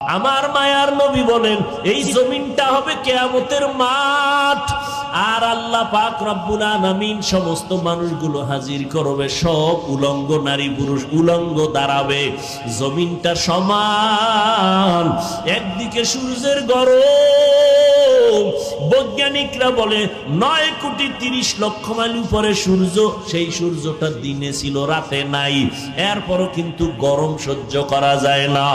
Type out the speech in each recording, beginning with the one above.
আমার মায়ার নবী বলেন, এই জমিনটা হবে কেয়ামতের মাঠ। আর আল্লাহ পাক রব্বুল আলামিন সমস্ত মানুষগুলো হাজির করবে, সব উলঙ্গ নারী পুরুষ উলঙ্গ দাঁড়াবে। জমিনটা সমান, একদিকে সূর্যের গরম বৈজ্ঞানিকরা বলে, নয় কোটি তিরিশ লক্ষ মাইল উপরে সূর্য, সেই সূর্যটা দিনে ছিল, রাতে নাই। এরপরও কিন্তু গরম সহ্য করা যায় না।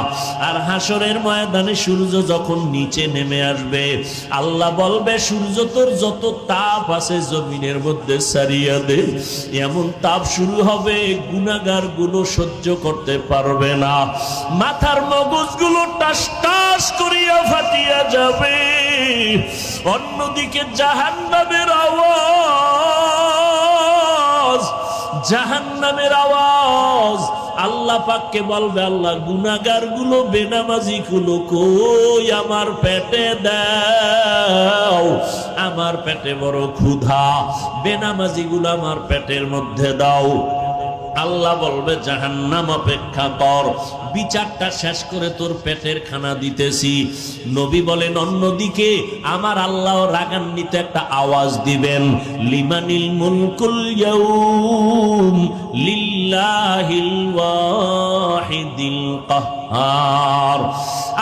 আর হাসরের ময়দানে সূর্য যখন নিচে নেমে আসবে, আল্লাহ বলবে, সূর্য তোর যত তাপ আছে জমিনের মধ্যে সারিয়া দে। এমন তাপ শুরু হবে গুনাগারগুলো সহ্য করতে পারবে না। মাথার মগজগুলো টাস টাস করিয়া ফাটিয়া যাবে। অন্যদিকে জাহান্নামের আওয়াজ জাহান্নামের আওয়াজ। আল্লাহ পাককে বলবে আল্লাহ গুনাগারগুলো বেনামাজি গুলো কই? আমার পেটে দাও। আমার পেটে বড় ক্ষুধা। বেনামাজি গুলো আমার পেটের মধ্যে দাও। আল্লাহ বলবে, জাহান্নাম অপেক্ষা কর। বিচারটা শেষ করে তোর পেটের খানা দিতেছি। নবী বলেন, অন্যদিকে আমার আল্লাহ রাগান্বিত একটা আওয়াজ দিবেন, লিমানিল মুলকুল লিল্লাহিল ওয়াহিদিল কাহ্হার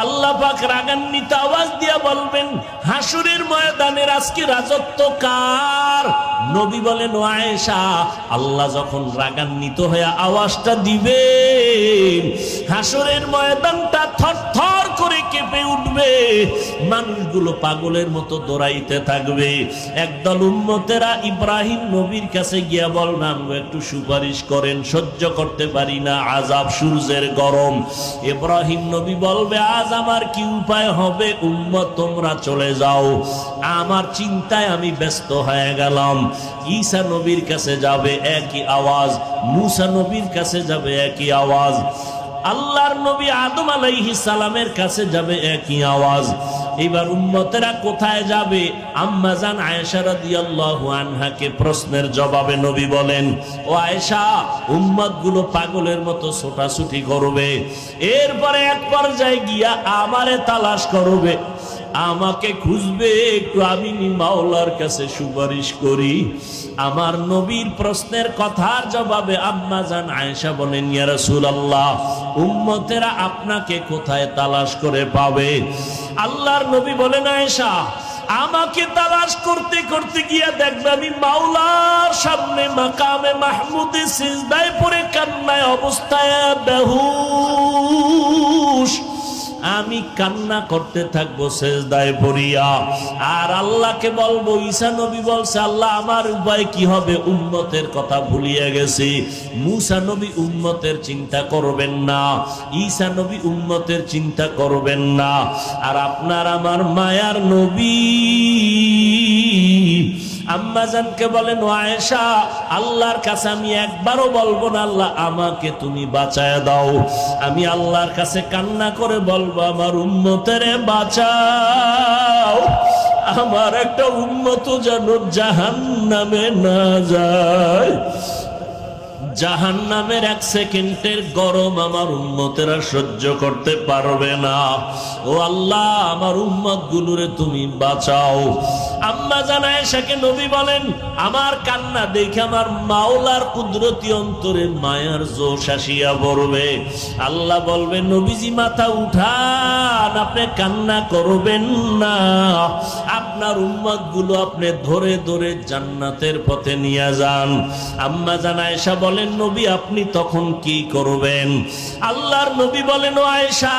আল্লাহ পাক রাগান্বিত আওয়াজ দিয়া বলবেন, হাসুরের ময়দানের আজকে রাজত্ব কার? নবী বলেন আয়েশা আল্লাহ যখন রাগান্বিত হয়ে আওয়াজটা দিবে হাসরের ময়দানটা থর থর করে কেঁপে উঠবে। মানুষগুলো পাগলের মতো দৌড়াইতে থাকবে। একদল উম্মতেরা ইব্রাহিম নবীর কাছে গিয়া বলবে আমাকে একটু সুপারিশ করেন, সহ্য করতে পারি না আজাব সূর্যের গরম। ইব্রাহিম নবী বলবে, আজ আমার কি উপায় হবে? উম্মত, তোমরা চলে যাও। আমার চিন্তায় আমি ব্যস্ত হয়ে গেলাম। ঈসা নবীর কাছে যাবে, একই আওয়াজ। মুসা নবীর কাছে যাবে, একই আওয়াজ। আল্লাহর নবী আদম আলাইহি সালামের কাছে যাবে একই আওয়াজ। এবার উম্মতেরা কোথায় যাবে? আম্মা জান আয়েশা রাদিয়াল্লাহু আনহাকে প্রশ্নের জবাবে নবী বলেন, ও আয়েশা উম্মতগুলো পাগলের মতো ছোটাছুটি করবে। এরপরে এক পর্যায়ে গিয়া আমারে তালাশ করবে। আমাকে খুঁজবে, একটু আমি মাওলার কাছে সুপারিশ করি। আমার নবীর প্রশ্নের কথার জবাবে আম্মা জান আয়েশা বলেন, ইয়া রাসূলুল্লাহ, উম্মতেরা আপনাকে কোথায় তালাশ করে পাবে? আল্লাহর নবী বলেন, আয়েশা, আমাকে তালাশ করতে করতে গিয়া দেখবে আমি মাওলার সামনে মাকামে মাহমুদে সিজদায় পরে কান্নায় অবস্থায় বেহুশ। আমি কান্না করতে থাকব শেষদায় পড়িয়া। আর আল্লাহকে বলব, ঈসা নবী বলছে, আল্লাহ, আমার উপায় কি হবে? উম্মতের কথা ভুলিয়ে গেছি। মুসা নবী উম্মতের চিন্তা করবেন না। ঈসা নবী উম্মতের চিন্তা করবেন না। আর আপনার আমার মায়ার নবী আম্মাজানকে বলেন আয়েশা, আল্লাহর কাছে আমি একবারও বলব না, আল্লাহ, আমাকে তুমি বাঁচায় দাও। আমি আল্লাহর কাছে কান্না করে বলব, আমার উম্মতেরে বাঁচাও। আমার একটা উন্মত যেন জাহান নামে না যায়। জাহান নামের এক সেকেন্ডের গরম আমার উন্মতেরা সহ্য করতে পারবে না। ও আল্লাহ, আমার উম্মত গুলোরে তুমি বাঁচাও। আম্মা জানায় সাকে নবী বলেন, আমার কান্না দেখে আমার মাওলার কুদরতি অন্তরে মায়ার জোশ আসিয়া পড়বে। আল্লাহ বলবে নবীজি, মাথা উঠান, আপনি কান্না করবেন না। আপনার উম্মতগুলো আপনি ধরে ধরে জান্নাতের পথে নিয়ে যান। আম্মা জানা আয়েশা বলেন নবী আপনি তখন কি করবেন? আল্লাহর নবী বলেন আয়েশা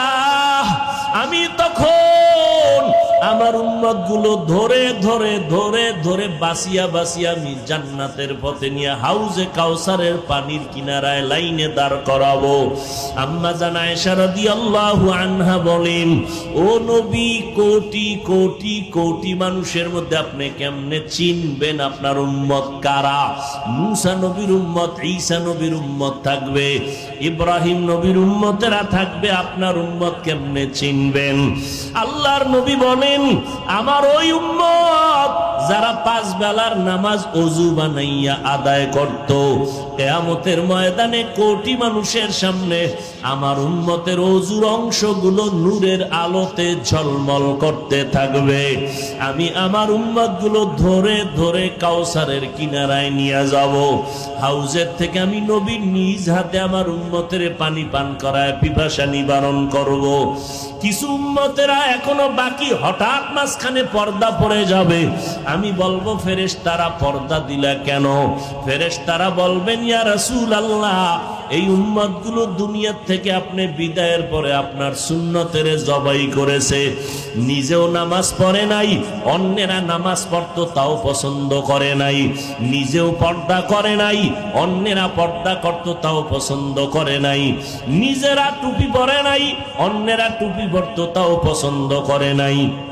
আমি তখন আমার উম্মতগুলো ধরে ধরে ধরে ধরে বাসিয়া বাসিয়া আমি জান্নাতের পথে নিয়ে হাউজে কাউসারের পানির কিনারায় লাইনে দাঁড় করাবো। আম্মা জানা আয়েশা রাদিয়াল্লাহু আনহা বলেন, ও নবী, কোটি কোটি কোটি মানুষের মধ্যে আপনি কেমনে চিনবেন আপনার উম্মত কারা? মুসা নবীর উম্মত, ঈসা নবীর উম্মত থাকবে, ইব্রাহিম নবীর উম্মতেরা থাকবে, আপনার উম্মত কেমনে চিনবেন? আল্লাহর নবী বলেন আমার ওই উম্মত। যারা পাঁচ বেলার নামাজ অজু বানাইয়া আদায় করত, কেয়ামতের ময়দানে কোটি মানুষের সামনে আমার উন্মতের অজুর অংশগুলো নূরের আলোতে ঝলমল করতে থাকবে। আমি আমার উম্মতগুলো ধরে ধরে কাউসারের কিনারায় নিয়ে যাব। হাউজের থেকে আমি নবীর নিজ হাতে আমার উন্মতের পানি পান করায় পিপাসা নিবারণ করব। কিছু উন্মতেরা এখনও বাকি হঠাৎ মাঝখানে পর্দা পড়ে যাবে। আমি বলব ফেরেশ তারা পর্দা দিলা কেন? ফেরেশ তারা বলবেন, ইয়া রাসূল আল্লাহ এই উম্মতগুলো দুনিয়ার থেকে আপনি বিদায়ের পরে আপনার সুন্নতের জবাই করেছে। নিজেও নামাজ পড়ে নাই, অন্যেরা নামাজ পড়তো, তাও পছন্দ করে নাই। নিজেও পর্দা করে নাই, অন্যেরা পর্দা করতো, তাও পছন্দ করে নাই। নিজেরা টুপি পরে নাই, অন্যেরা টুপি পরতো, তাও পছন্দ করে নাই।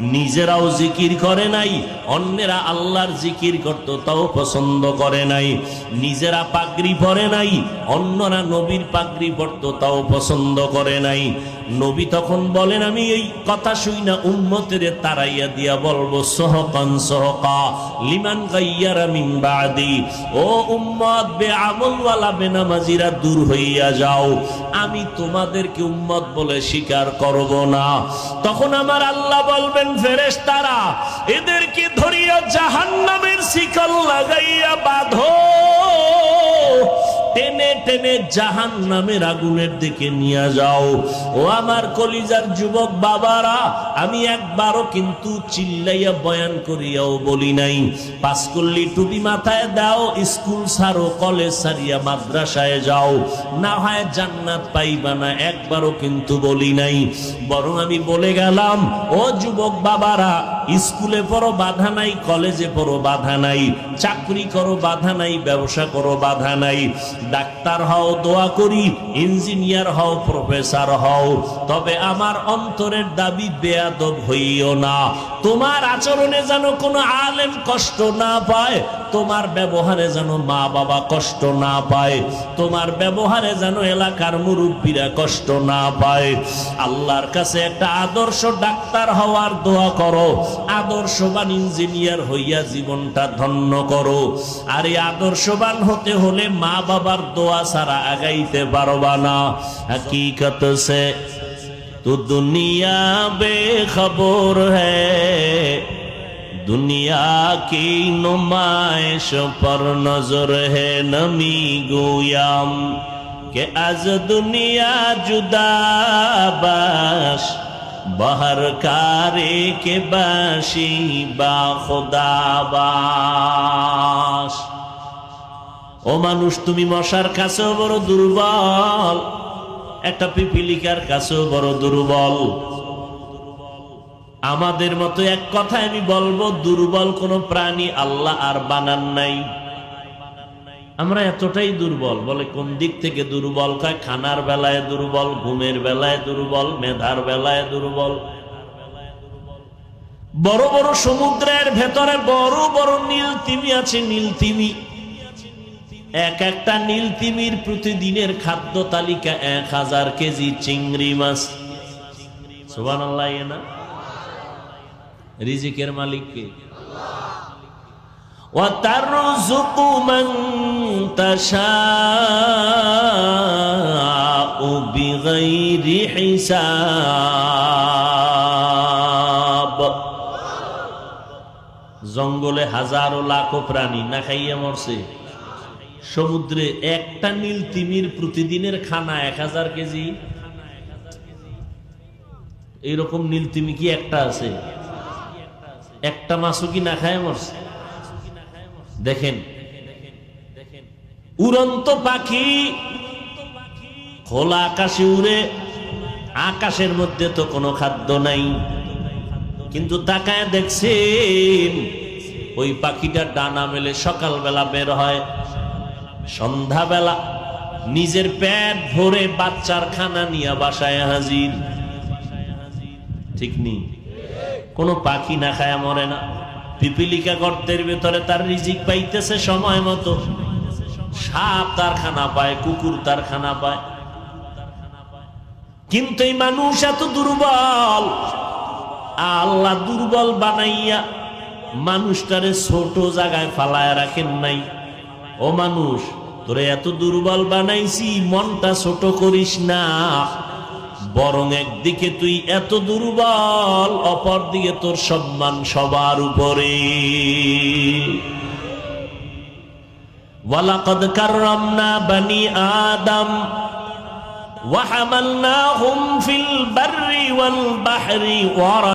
নিজেরাও জিকির করে নাই, অন্যেরা আল্লাহর জিকির করত, তাও পছন্দ করে নাই। নিজেরা পাগড়ি পরে নাই, অন্যরা নবীর পাগড়ি পরত, তাও পছন্দ করে নাই। নবী তখন বলেন, আমি এই কথা শুই না, উম্মতের তারাইয়া দিয়া বলব, সহকান সহকা, লিমান গাইয়ারা মিন বাদি। ও উম্মত বে আমলওয়ালা বেনামাজিরা দূর হইয়া যাও। আমি তোমাদেরকে উম্মত বলে স্বীকার করব না। তখন আমার আল্লাহ বলবেন ফেরেশ তারা এদেরকে ধরিয়া জাহান্নামের শিকল লাগাইয়া বাঁধো। টেনে টেনে জাহান নামের আগুনের দিকে নিয়ে যাও। ও আমার কলিজার যুবক বাবারা, আমি একবারও কিন্তু চিল্লাইয়া বয়ান করিয়াও বলি নাই। পাঁচকল্লি টুপি মাথায় দাও, স্কুল সারো কলেজ সারিয়া মাদ্রাসায় যাও। না হয় জান্নাত পাইবা না, একবারও কিন্তু বলি নাই। বরং আমি বলে গেলাম, ও যুবক বাবারা স্কুলে পড়ো, বাধা নাই, কলেজে পড়ো, বাধা নাই, চাকরি করো, বাধা নাই, ব্যবসা করো, বাধা নাই। ডাক্তার হও, দোয়া করি, ইঞ্জিনিয়ার হও, প্রফেসর হও। তবে আমার অন্তরের দাবি বেয়াদব হইও না। তোমার আচরণে যেন কোনো আলেম কষ্ট না পায়, তোমার ব্যবহারে যেন মা বাবা কষ্ট না পায়, তোমার ব্যবহারে যেন এলাকার মুরব্বীরা কষ্ট না পায়। আল্লাহর কাছে একটা আদর্শ ডাক্তার হওয়ার দোয়া করো, আদর্শবান ইঞ্জিনিয়ার হইয়া জীবনটা ধন্য করো। আর এই আদর্শবান হতে হলে মা বাবার দোয়া ছাড়া আগাইতে পারবা না। কি সে তো দুনিয়া বেখবর হুনিয়া কি নুমাইশ পর নজর হমি গোয়াম কে আজ দুনিয়া জুদাস বহর কারে কে বাসি বা খুদাবাস ও মানুষ, তুমি মশার কাছে বড় দুর্বল। একটা পিপিলিকার কাছেও বড় দুর্বল। আমাদের মতো এক কথায় আমি বলব, দুর্বল কোন প্রাণী আল্লাহ আর বানান নাই। আমরা এতটাই দুর্বল, বলে কোন দিক থেকে দুর্বল কয়? খানার বেলায় দুর্বল, ঘুমের বেলায় দুর্বল, মেধার বেলায় দুর্বল। বড় বড় সমুদ্রের ভেতরে বড় বড় নীল তিমি আছে, নীল তিমি। এক একটা নীল তিমির প্রতিদিনের খাদ্য তালিকা এক হাজার কেজি চিংড়ি মাছ সোবান না রিজিকের মালিককে وترزق من تشاء بغير حساب জঙ্গলে হাজারো লাখো প্রাণী না খাইয়ে মরছে সমুদ্রে একটা নীল তিমির প্রতিদিনের খানা এক হাজার কেজি। এইরকম নীল তিমি কি একটা আছে? একটা মাছও কি না খায় মরছে? দেখেন, উড়ন্ত পাখি খোলা আকাশে উড়ে, আকাশের মধ্যে তো কোনো খাদ্য নাই। কিন্তু তাকায় দেখছেন, ওই পাখিটা ডানা মেলে সকালবেলা বের হয়। সন্ধ্যাবেলা নিজের পেট ভরে বাচ্চার খানা নিয়ে বাসায় হাজির। ঠিক নেই কোনো পাখি না খায় মরে না। পিপিলিকা গর্তের ভেতরে তার রিজিক পাইতেছে সময় মতো। সাপ তার খানা পায়, কুকুর তার খানা পায়। কিন্তু এই মানুষ এত দুর্বল। আল্লাহ দুর্বল বানাইয়া মানুষটারে ছোট জায়গায় ফালায় রাখেন নাই। ও মানুষ তোরে এত দুর্বল বানাইছি মনটা ছোট করিস না বরং একদিকে তুই এত দুর্বল অপর দিকে তোর সম্মান সবার উপরে ওয়ালাকদ কাররামনা বানি আদম وحملناهم في البر والبحر ورزقناهم